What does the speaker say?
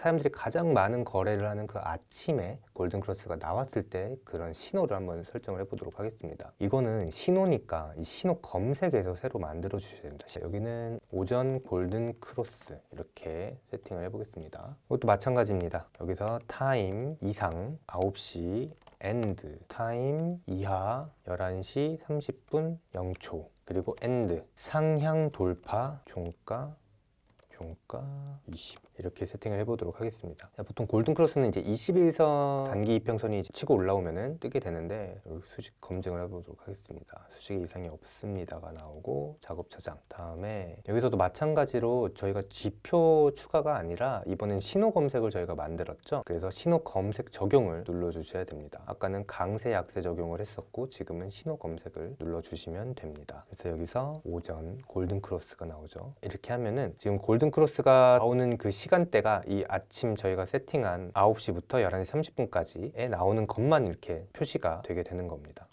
사람들이 가장 많은 거래를 하는 그 아침에 골든크로스가 나왔을 때 그런 신호를 한번 설정을 해보도록 하겠습니다. 이거는 신호니까 이 신호 검색에서 새로 만들어 주셔야 됩니다. 여기는 오전 골든크로스 이렇게 세팅을 해보겠습니다. 이것도 마찬가지입니다. 여기서 타임 이상 9시 엔드 타임 이하 11시 30분 0초 그리고 엔드 상향 돌파 종가 종가 20 이렇게 세팅을 해보도록 하겠습니다. 자, 보통 골든 크로스는 이제 21선 단기 이평선이 치고 올라오면은 뜨게 되는데 수직 검증을 해보도록 하겠습니다. 수직 이상이 없습니다가 나오고 작업 저장. 다음에 여기서도 마찬가지로 저희가 지표 추가가 아니라 이번엔 신호 검색을 저희가 만들었죠. 그래서 신호 검색 적용을 눌러주셔야 됩니다. 아까는 강세 약세 적용을 했었고 지금은 신호 검색을 눌러주시면 됩니다. 그래서 여기서 오전 골든 크로스가 나오죠. 이렇게 하면은 지금 골든 크로스가 나오는 그 시간대가 이 아침 저희가 세팅한 9시부터 11시 30분까지에 나오는 것만 이렇게 표시가 되게 되는 겁니다.